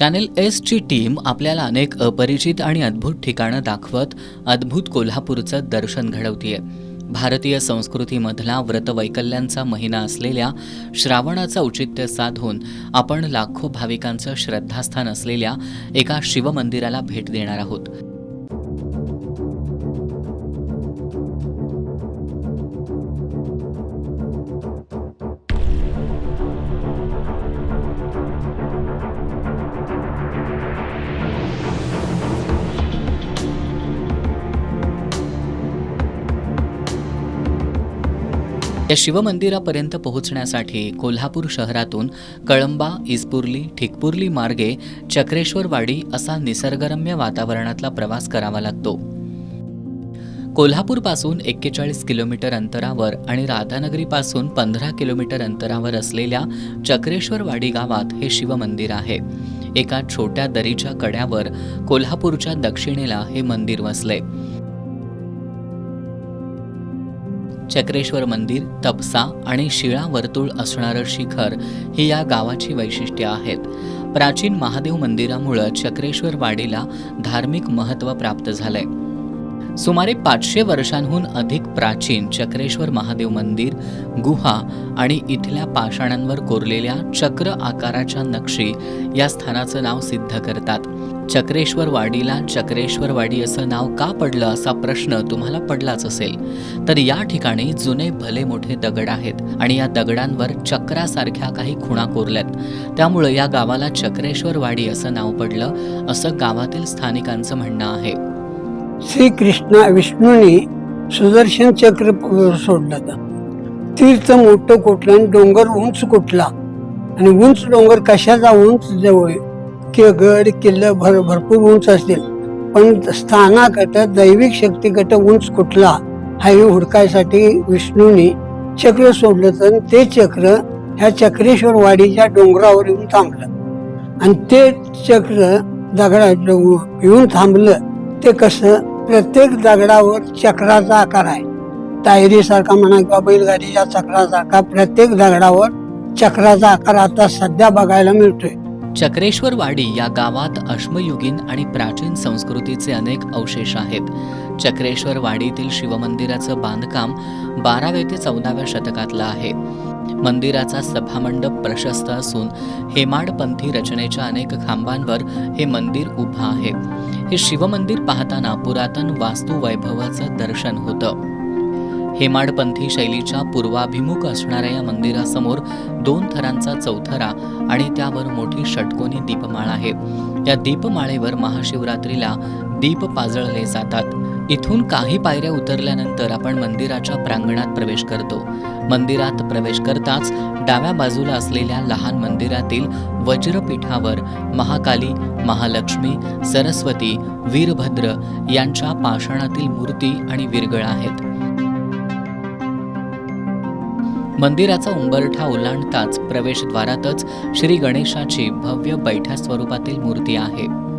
Channel एसची team आपल्याला अनेक अपरिचित आणि अद्भुत ठिकाणं दाखवत अद्भुत कोल्हापूरचं दर्शन घडवतीये. भारतीय संस्कृतीमधला व्रतवैकल्यांचा महिना असलेल्या श्रावणाचं औचित्य साधून आपण लाखो भाविकांचं श्रद्धास्थान असलेल्या एका शिवमंदिराला भेट देणार आहोत. या शिवमंदिरापर्यंत पोहोचण्यासाठी कोल्हापूर शहरातून कळंबा इस्पुर्ली ठिकपुर्ली मार्गे चक्रेश्वरवाडी असा निसर्गरम्य वातावरणातला प्रवास करावा लागतो. कोल्हापूरपासून एक्केचाळीस किलोमीटर अंतरावर आणि राधानगरीपासून पंधरा किलोमीटर अंतरावर असलेल्या चक्रेश्वरवाडी गावात हे शिवमंदिर आहे. एका छोट्या दरीच्या कड्यावर कोल्हापूरच्या दक्षिणेला हे मंदिर वसले. चक्रेश्वर मंदिर तपसा आणि शिळा वर्तुळ असणारं शिखर ही या गावाची वैशिष्ट्ये आहेत. प्राचीन महादेव मंदिरामुळं चक्रेश्वर वाडीला धार्मिक महत्त्व प्राप्त झालंय. सुमारे पाचशे वर्षांहून अधिक प्राचीन चक्रेश्वर महादेव मंदिर गुहा आणि इथल्या पाषाणांवर कोरलेल्या चक्र आकाराच्या नक्षी या स्थानाचं नाव सिद्ध करतात. चक्रेश्वर वाडीला चक्रेश्वर वाडी असं नाव का पडलं असा प्रश्न तुम्हाला पडलाच असेल. तर या ठिकाणी जुने भले मोठे दगड आहेत आणि या दगडांवर चक्रासारख्या काही खुणा कोरल्यात. त्यामुळं या गावाला चक्रेश्वर वाडी असं नाव पडलं असं गावातील स्थानिकांचं म्हणणं आहे. श्रीकृष्ण विष्णूने सुदर्शन चक्र सोडलं तीर्थ मोठं कोटलं आणि डोंगर उंच कुठला? आणि उंच डोंगर कशाचा उंच जवळ? कि गड किल्ला भर भरपूर उंच असतील. पण स्थानाकरता दैविक शक्तीकट उंच कुठला? हाही हुडकायसाठी विष्णूने चक्र सोडलं तर ते चक्र ह्या चक्रेश्वर वाडीच्या डोंगरावर येऊन थांबलं. आणि ते चक्र दगडा येऊन थांबलं. ते कसं? प्रत्येक दगडावर चक्राचा आकार आहे. तायरीसारखा म्हणा किंवा बैलगाडीच्या चक्रासारखा प्रत्येक दगडावर चक्राचा आकार आता सध्या बघायला मिळतोय. चक्रेश्वरवाडी या गावात अश्मयुगीन आणि प्राचीन संस्कृतीचे अनेक अवशेष आहेत. चक्रेश्वरवाडीतील शिवमंदिराचं बांधकाम बाराव्या ते चौदाव्या शतकातलं आहे. मंदिराचा सभामंडप प्रशस्त असून हेमाडपंथी रचनेच्या अनेक खांबांवर हे मंदिर उभं आहे. हे शिवमंदिर पाहताना पुरातन वास्तुवैभवाचं दर्शन होतं. हेमाडपंथी शैलीच्या पूर्वाभिमुख असणाऱ्या या मंदिरासमोर दोन थरांचा चौथरा आणि त्यावर मोठी षटकोनी दीपमाळ आहे. या दीपमाळेवर महाशिवरात्रीला दीप पाजळले जातात. इथून काही पायऱ्या उतरल्यानंतर आपण मंदिराच्या प्रांगणात प्रवेश करतो. मंदिरात प्रवेश करताच डाव्या बाजूला असलेल्या लहान मंदिरातील वज्रपीठावर महाकाली महालक्ष्मी सरस्वती वीरभद्र यांच्या पाषाणातील मूर्ती आणि विरगळ आहेत. मंदिराचा उंबरठा ओलांडताच प्रवेशद्वारातच श्री गणेशाची भव्य बैठ्या स्वरूपातील मूर्ती आहे.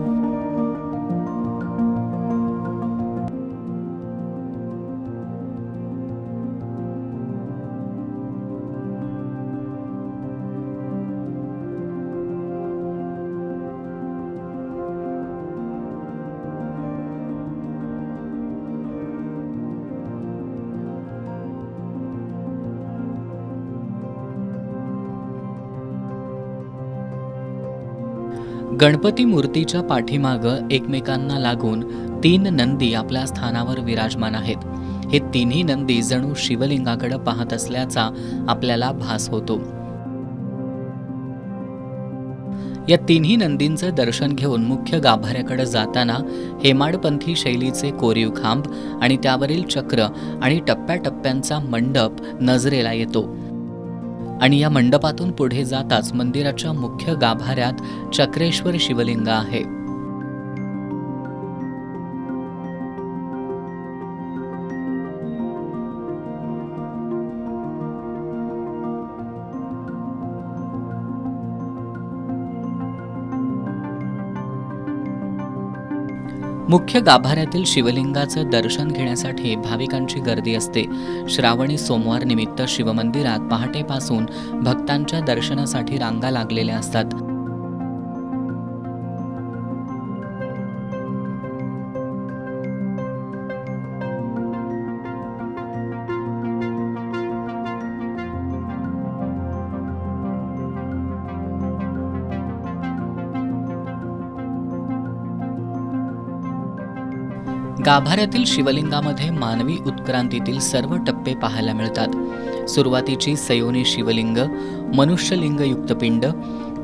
गणपती मूर्तीच्या पाठीमागं एकमेकांना लागून तीन नंदी आपल्या स्थानावर विराजमान आहेत. हे तिन्ही नंदी जणू शिवलिंगाकडे पाहत असल्याचा आपल्याला भास होतो. या तिन्ही नंदींचं दर्शन घेऊन मुख्य गाभाऱ्याकडे जाताना हेमाडपंथी शैलीचे कोरीव खांब आणि त्यावरील चक्र आणि टप्प्याटप्प्यांचा मंडप नजरेला येतो. आणि या मंडपातून पुढे जाताच मंदिराच्या मुख्य गाभाऱ्यात चक्रेश्वर शिवलिंग आहे. मुख्य गाभाऱ्यातील शिवलिंगाचं दर्शन घेण्यासाठी भाविकांची गर्दी असते. श्रावणी सोमवार निमित्त शिवमंदिरात पहाटेपासून भक्तांच्या दर्शनासाठी रांगा लागलेल्या असतात. गाभाऱ्यातील शिवलिंगामध्ये मानवी उत्क्रांतीतील सर्व टप्पे पाहायला मिळतात. सुरुवातीची सयोनी शिवलिंग मनुष्यलिंगयुक्त पिंड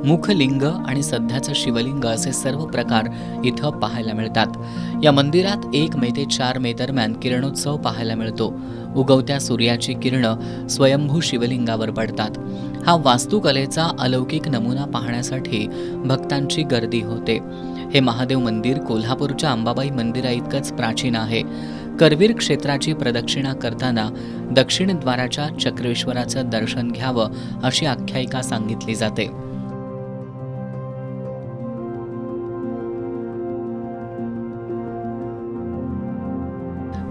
मुखलिंग आणि सध्याचं शिवलिंग असे सर्व प्रकार इथं पाहायला मिळतात. या मंदिरात एक मे ते चार मे दरम्यान किरणोत्सव पाहायला मिळतो. उगवत्या सूर्याची किरणं स्वयंभू शिवलिंगावर पडतात. हा वास्तुकलेचा अलौकिक नमुना पाहण्यासाठी भक्तांची गर्दी होते. हे महादेव मंदिर कोल्हापूरच्या अंबाबाई मंदिराइतकंच प्राचीन आहे. करवीर क्षेत्राची प्रदक्षिणा करताना दक्षिण द्वाराच्या चक्रेश्वराचं दर्शन घ्यावं अशी आख्यायिका सांगितली जाते.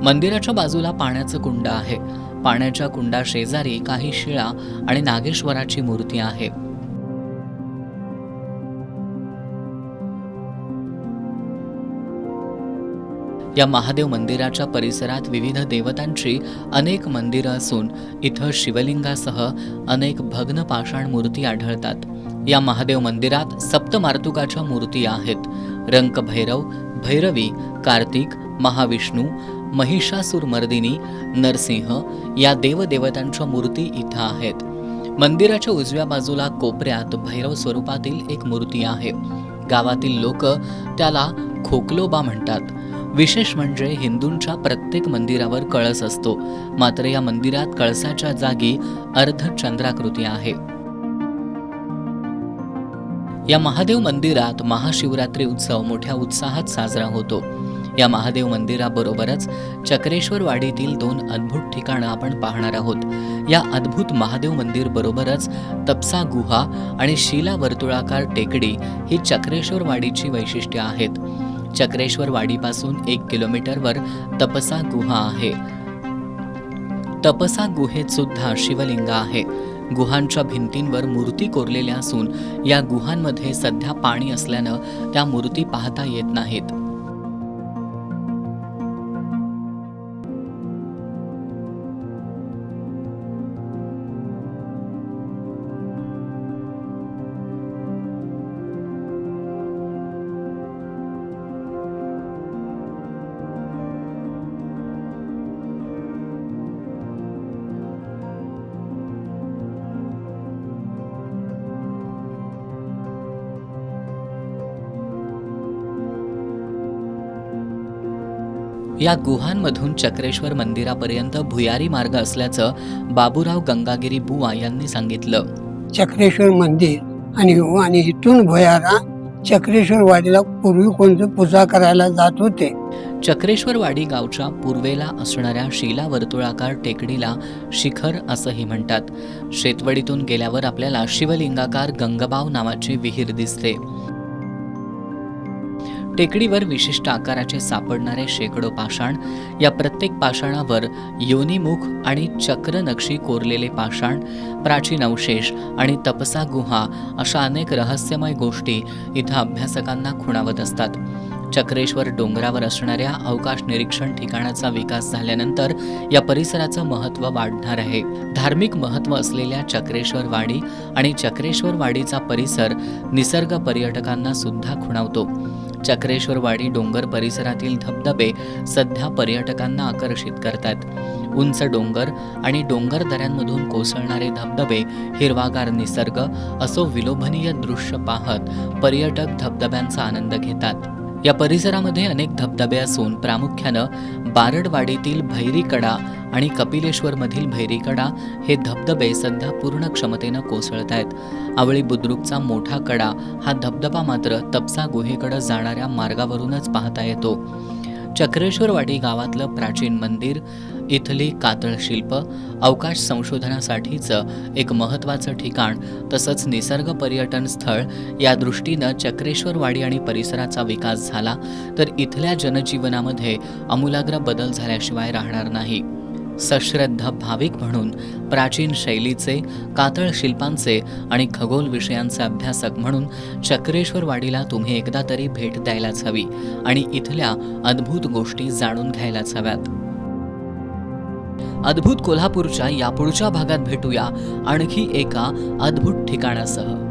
मंदिराच्या बाजूला पाण्याचं कुंड आहे. पाण्याच्या कुंडा शेजारी काही शिळा आणि नागेश्वराची मूर्ती आहे. या महादेव मंदिराच्या परिसरात विविध देवतांची अनेक मंदिरं असून इथं शिवलिंगासह अनेक भग्न पाषाण मूर्ती आढळतात. या महादेव मंदिरात सप्तमार्तुकाच्या मूर्ती आहेत. रंकभैरव भैरवी कार्तिक महाविष्णू महिषासुरमर्दिनी नरसिंह या देवदेवतांच्या मूर्ती इथं आहेत. मंदिराच्या उजव्या बाजूला कोपऱ्यात भैरव स्वरूपातील एक मूर्ती आहे. गावातील लोक त्याला खोकलोबा म्हणतात. विशेष म्हणजे हिंदूंच्या प्रत्येक मंदिरावर कळस असतो. मात्र या मंदिरात कळसाच्या जागी अर्धचंद्राकृती आहे. या महादेव मंदिरात महाशिवरात्री उत्सव मोठ्या उत्साहात साजरा होतो. या महादेव मंदिराबरोबरच चक्रेश्वर वाडीतील दोन अद्भुत ठिकाणं आपण पाहणार आहोत. या अद्भुत महादेव मंदिर बरोबरच तपसा गुहा आणि शिला वर्तुळाकार टेकडी ही चक्रेश्वर वाडीची वैशिष्ट्ये आहेत. चक्रेश्वर वाडीपासून एक किलोमीटरवर तपसा गुहा आहे. तपसा गुहेत सुद्धा शिवलिंग आहे. गुहांच्या भिंतींवर मूर्ती कोरलेल्या असून या गुहांमध्ये सध्या पाणी असल्यानं त्या मूर्ती पाहता येत नाहीत. या गुहांमधून चक्रेश्वर मंदिरापर्यंत भुयारी मार्ग असल्याचं बाबूराव गंगागिरी बुवा यांनी सांगितलं. चक्रेश्वर मंदिर आणि आणि इथून भुयारा चक्रेश्वर वाडीला पूर्वी कोणतं पूजा करायला जात होते. चक्रेश्वरवाडी गावच्या पूर्वेला असणाऱ्या शिला वर्तुळाकार टेकडीला शिखर असंही म्हणतात. शेतवडीतून गेल्यावर आपल्याला शिवलिंगाकार गंगबाव नावाची विहीर दिसते. टेकडीवर विशिष्ट आकाराचे सापडणारे शेकडो पाषाण या प्रत्येक पाषाणावर योनिमुख आणि चक्रनक्षी कोरलेले पाषाण प्राचीन अवशेष आणि तपसा गुहा अशा अनेक रहस्यमय गोष्टी इथं अभ्यासकांना खुणावत असतात. चक्रेश्वर डोंगरावर असणाऱ्या अवकाश निरीक्षण ठिकाणाचा विकास झाल्यानंतर या परिसराचं महत्त्व वाढणार आहे. धार्मिक महत्त्व असलेल्या चक्रेश्वर वाडी आणि चक्रेश्वर वाडीचा परिसर निसर्ग पर्यटकांना सुद्धा खुणावतो. चक्रेश्वरवाडी डोंगर परिसरातील धबधबे सध्या पर्यटकांना आकर्षित करतात. उंच डोंगर आणि डोंगर दऱ्यांमधून कोसळणारे धबधबे हिरवागार निसर्ग असो विलोभनीय दृश्य पाहत पर्यटक धबधब्यांचा आनंद घेतात. या परिसरामध्ये अनेक धबधबे असून प्रामुख्यानं बारडवाडीतील भैरीकडा आणि कपिलेश्वरमधील भैरीकडा हे धबधबे सध्या पूर्ण क्षमतेनं कोसळत आहेत आवळी बुद्रुकचा मोठा कडा हा धबधबा मात्र तपसा गुहेकडे जाणाऱ्या मार्गावरूनच पाहता येतो. चक्रेश्वरवाडी गावातलं प्राचीन मंदिर इथली कातळ शिल्प अवकाश संशोधनासाठीचं एक महत्त्वाचं ठिकाण तसंच निसर्ग पर्यटन स्थळ या दृष्टीनं चक्रेश्वरवाडी आणि परिसराचा विकास झाला तर इथल्या जनजीवनामध्ये आमूलाग्र बदल झाल्याशिवाय राहणार नाही. सश्रद्ध भाविक म्हणून प्राचीन शैलीचे कातळ शिल्पांचे आणि खगोल विषयांचे अभ्यासक म्हणून चक्रेश्वरवाडीला तुम्ही एकदा तरी भेट द्यायलाच हवी आणि इथल्या अद्भुत गोष्टी जाणून घ्यायलाच हव्यात. अद्भुत कोल्हापूरच्या यापुढच्या भागात भेटूया. आणखी एका अद्भुत ठिकाणासह.